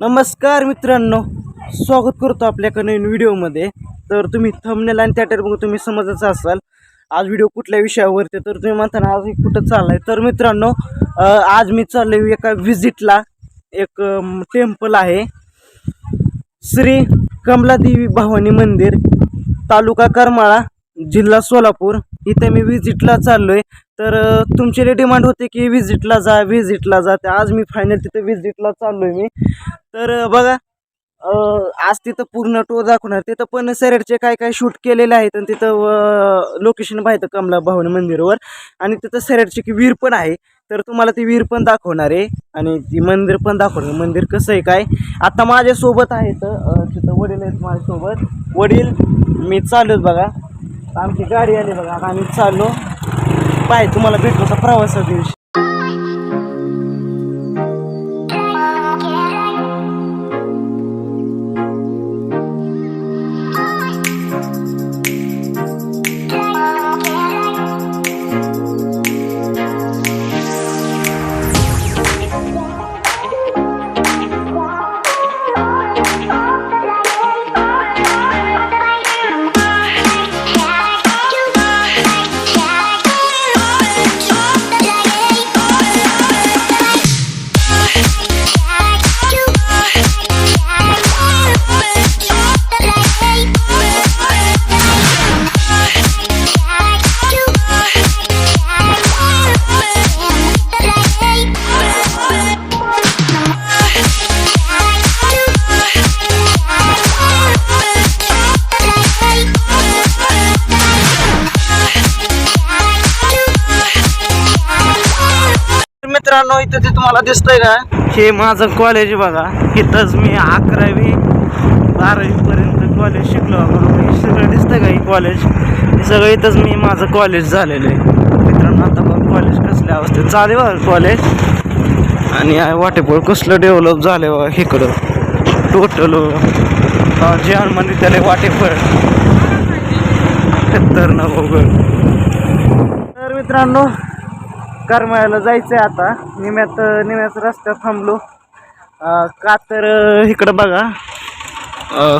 नमस्कार मित्रांनो स्वागत करतो आपल्याकडे नवीन व्हिडिओमध्ये. तर तुम्ही थंबनेल आणि त्या बघून तुम्ही समजच असाल आज व्हिडिओ कुठल्या विषयावरती? तर तुम्ही म्हणताना आज कुठं चाललाय? तर मित्रांनो आज मी चाललोय एका व्हिजिटला एक टेम्पल आहे. श्री कमलादेवी भवानी मंदिर तालुका करमाळा जिल्हा सोलापूर. इथे मी व्हिजिटला चाललोय. तर तुमची लई डिमांड होते की व्हिजिटला जा व्हिजिटला जा. तर आज मी फायनल तिथे व्हिजिटला आहे मी. तर बघा आज तिथं पूर्ण टूर दाखवणार. तिथं पण सैरडचे काय काय शूट केलेले आहेत आणि तिथं लोकेशन पाहिजे कमला भवानी मंदिरवर. आणि तिथं सैरडची की विहीर पण आहे. तर तुम्हाला ती विहीर पण दाखवणार आहे. आणि ती मंदिर पण दाखवणार. मंदिर कसं आहे काय? आता माझ्यासोबत आहे तर तिथं वडील आहेत माझ्यासोबत. वडील मी चाललोच बघा. आमची गाडी आली बघा. आम्ही चाललो. पाय तुम्हाला भेटलो होता प्रवासा दिवशी मित्रांनो इथं ते तुम्हाला दिसतंय का? हे माझं कॉलेज बघा. इथंच मी अकरावी बारावी पर्यंत कॉलेज शिकलो हे सगळं दिसतंय का हे कॉलेज हे सगळं इथंच मी माझं कॉलेज झालेलं आहे. मित्रांनो आता बघ कॉलेज कसल्या अवस्थेत चालू बघा कॉलेज आणि वाटेपूर कसलं डेव्हलप झालं बघा इकडं. टोटल जेवण म्हणजे त्याला वाटेफळ ना बघ तर मित्रांनो करमाळ्याला जायचं आहे आता. निम्यात निम्याच रस्त्यात थांबलो. कातर का तर इकडं बघा.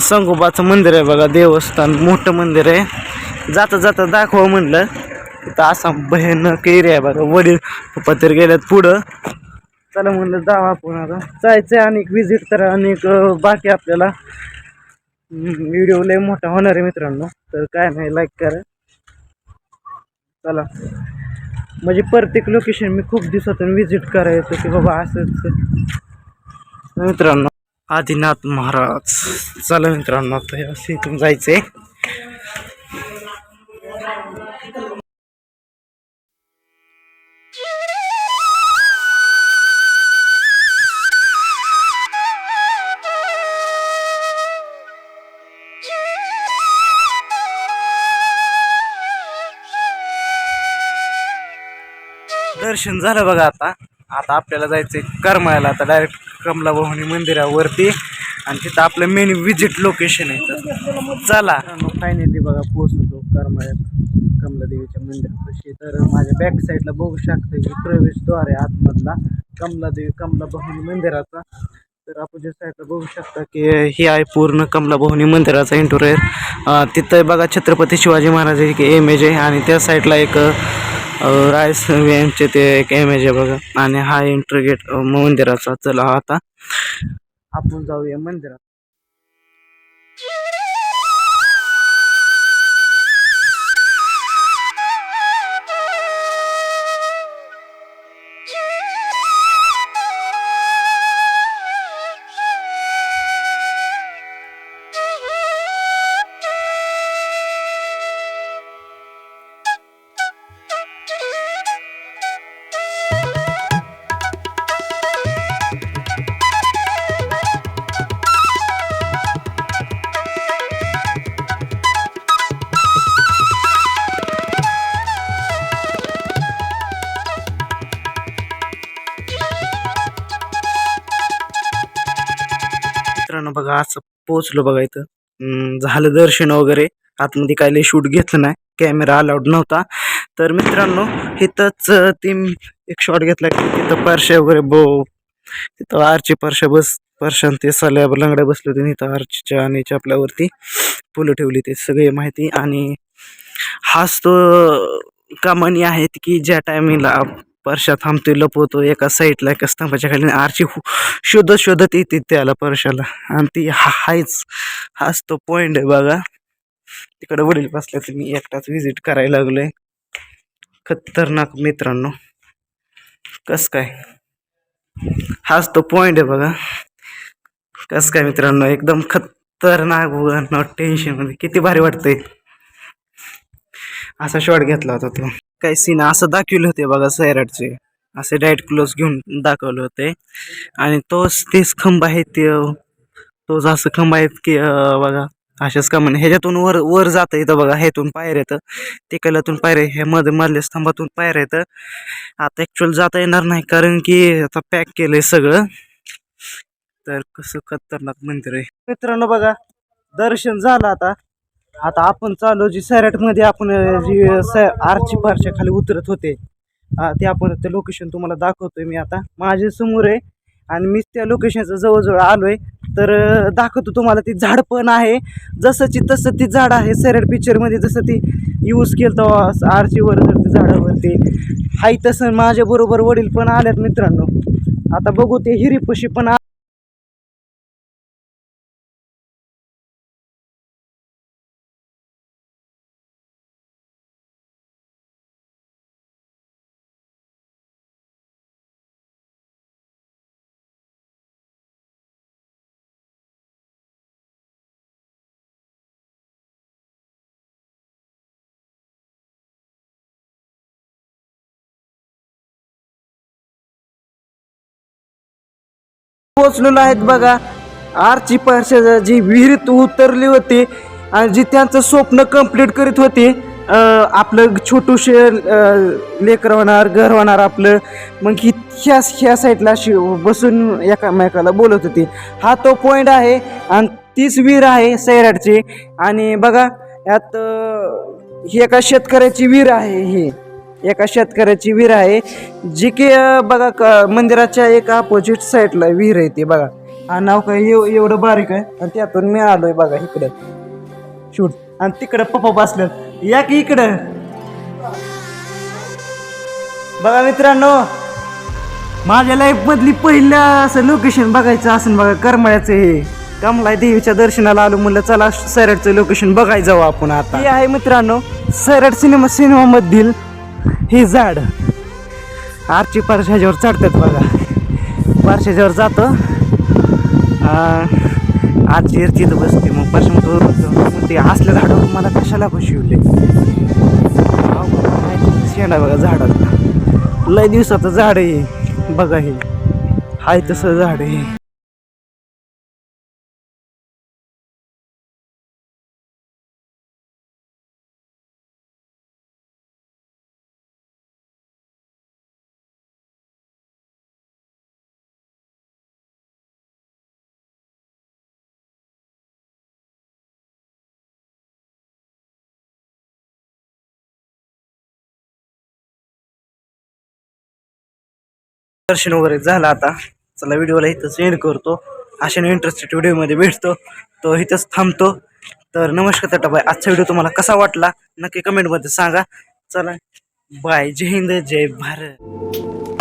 संगोबाचं मंदिर आहे बघा देवस्थान मोठं मंदिर आहे. जाता जाता दाखवा म्हणलं. तिथं असा भयानक एरिया आहे बघा वडील पप्पा तर गेल्यात पुढं. चला म्हणलं जावा आपण आता. जायचं आहे आणि व्हिजिट करा आणि बाकी आपल्याला. व्हिडिओ लय मोठा होणार आहे मित्रांनो. तर काय नाही लाईक करा. चला. म्हणजे प्रत्येक लोकेशन मी खूप दिवसातून व्हिजिट करायचो की बाबा असंच. मित्रांनो आदिनाथ महाराज. चला मित्रांनो आता इथून जायचं आहे दर्शन झालं बघा आता. आता आपल्याला जायचंय करमाळ्याला. आता डायरेक्ट कमला भवानी मंदिरावरती. आणि तिथं आपलं मेन विजिट लोकेशन आहे. तर चला फायनली बघा पोहोचतो करमाळ्यात. कमलादेवीच्या मंदिरापाशी. तर माझ्या बॅक साईडला बघू शकता की प्रवेशद्वार आहे आतमधला. कमलादेवी कमला भवानी मंदिराचा. तर जे साईडला बघू शकता की हे आहे पूर्ण कमला भवानी मंदिराचा इंटोरियर तिथं बघा छत्रपती शिवाजी महाराजांची इमेज आहे. आणि त्या साईडला एक रायस यांचे ते एक इमेज आहे बघा. आणि हा एंट्री गेट मंदिराचा. चला आता आपण जाऊया मंदिरात. मित्रांनो बघा असं पोचलो बघा इथं. झालं दर्शन वगैरे. आतमध्ये काय लय शूट घेतलं नाही. कॅमेरा अलाउड नव्हता. तर मित्रांनो इथंच ती एक शॉट घेतला की तिथं परशे वगैरे बो तिथं आरची परशा बस परशान ते सल्या लंगड्या बसले होते इथं आरचीच्या आणि चपल्यावरती फुलं ठेवली ते सगळी माहिती. आणि हाच तो कमानी आहेत की ज्या टायमिंगला परशा थांबतोय लपवतो एका साईडला एका स्तंभाच्या खाली. आरची शोधत शोधत येते त्याला परशाला आणि ती हा हायच हाच तो पॉइंट आहे बघा. तिकडे वडील बसल्या तर मी एकटाच व्हिजिट करायला लागलोय. खतरनाक मित्रांनो. कस काय? हाच तो पॉइंट आहे बघा. कस काय मित्रांनो? एकदम खतरनाक बघा. टेन्शनमध्ये टेन्शनमध्ये. किती भारी वाटतंय. असा शॉट घेतला होता तो. काय सीन असं दाखवले होते बघा सैराटचे असे डायट क्लोज घेऊन दाखवले होते. आणि तोच तेच खंब आहे ते तोच असं खंब आहेत की बघा अशाच का म्हणे ह्याच्यातून वर वर जातं येतं बघा ह्यातून पायर येतं तिकडल्यातून पायर हे मध्ये मधल्या स्तंभातून पायर येतं आता ॲक्च्युअल जाता येणार नाही कारण की आता पॅक केलंय सगळं. तर कसं खतरनाक मंदिर आहे. मित्रांनो बघा दर्शन झालं आता. आता आपण चालू जी सैराटमध्ये आपण जी स आरची पारच्या खाली उतरत होते ते आपण ते लोकेशन तुम्हाला दाखवतोय मी आता. माझ्यासमोर आहे आणि मी त्या लोकेशनचं जवळजवळ आलोय. तर दाखवतो तुम्हाला ती झाड पण आहे. जसंची तसं ती झाड आहे. सैराट पिक्चरमध्ये जसं ती यूज केलं आरचीवर जर ते झाडावरती. हाय तसं माझ्याबरोबर वडील पण आल्यात मित्रांनो. आता बघू ते हिरीपशी पण पोचलेलो आहेत बघा. आरची परशा जी विहिरीत उतरली होती आणि जी त्यांचं स्वप्न कंप्लीट करीत होती आपलं छोटूशे लेकर होणार घर होणार आपलं. मग ही ह्या ह्या साईडला अशी बसून एकामेकाला बोलत होती. हा तो पॉईंट आहे आणि तीच विहीर आहे सैराटची. आणि बघा यात ही एका शेतकऱ्याची विहीर आहे ही. एका शेतकऱ्याची विहीर आहे जी की बघा क- मंदिराच्या एक अपोजिट साईडला विहीर आहे ती बघा. हा नाव काय? एव एवढं बारीक आहे. आणि त्यातून मी आलोय बघा इकडे. शूट. आणि तिकडे पप्पा बसल्यात या की इकडं. बघा मित्रांनो माझ्या लाईफ मधली पहिलं असं लोकेशन बघायचं असेल बघा करमळ्याचं हे. कमलाय देवीच्या दर्शनाला आलो म्हणलं चला सैराटचं लोकेशन बघायला जाऊ आपण आता. हे आहे मित्रांनो सैराट सिनेमा सिनेमामधील हे झाड आरची पारशाच्यावर चढतात बघा. परशाच्यावर जातो. आरची इरची तर बसते मग परशा मग ते असल्या झाडावर मला कशाला बसवले शेंडा बघा झाडाला. लय दिवसाचं झाड आहे बघा हे. हाय तसं झाड आहे दर्शन वगैरे झालं आता. चला व्हिडिओला इथंच एंड करतो. अशा इंटरेस्टेड व्हिडिओमध्ये भेटतो. तो इथंच थांबतो. तर नमस्कार तटाबाई आजचा व्हिडिओ तुम्हाला कसा वाटला? नक्की कमेंटमध्ये सांगा. चला. बाय. जय हिंद. जय भारत.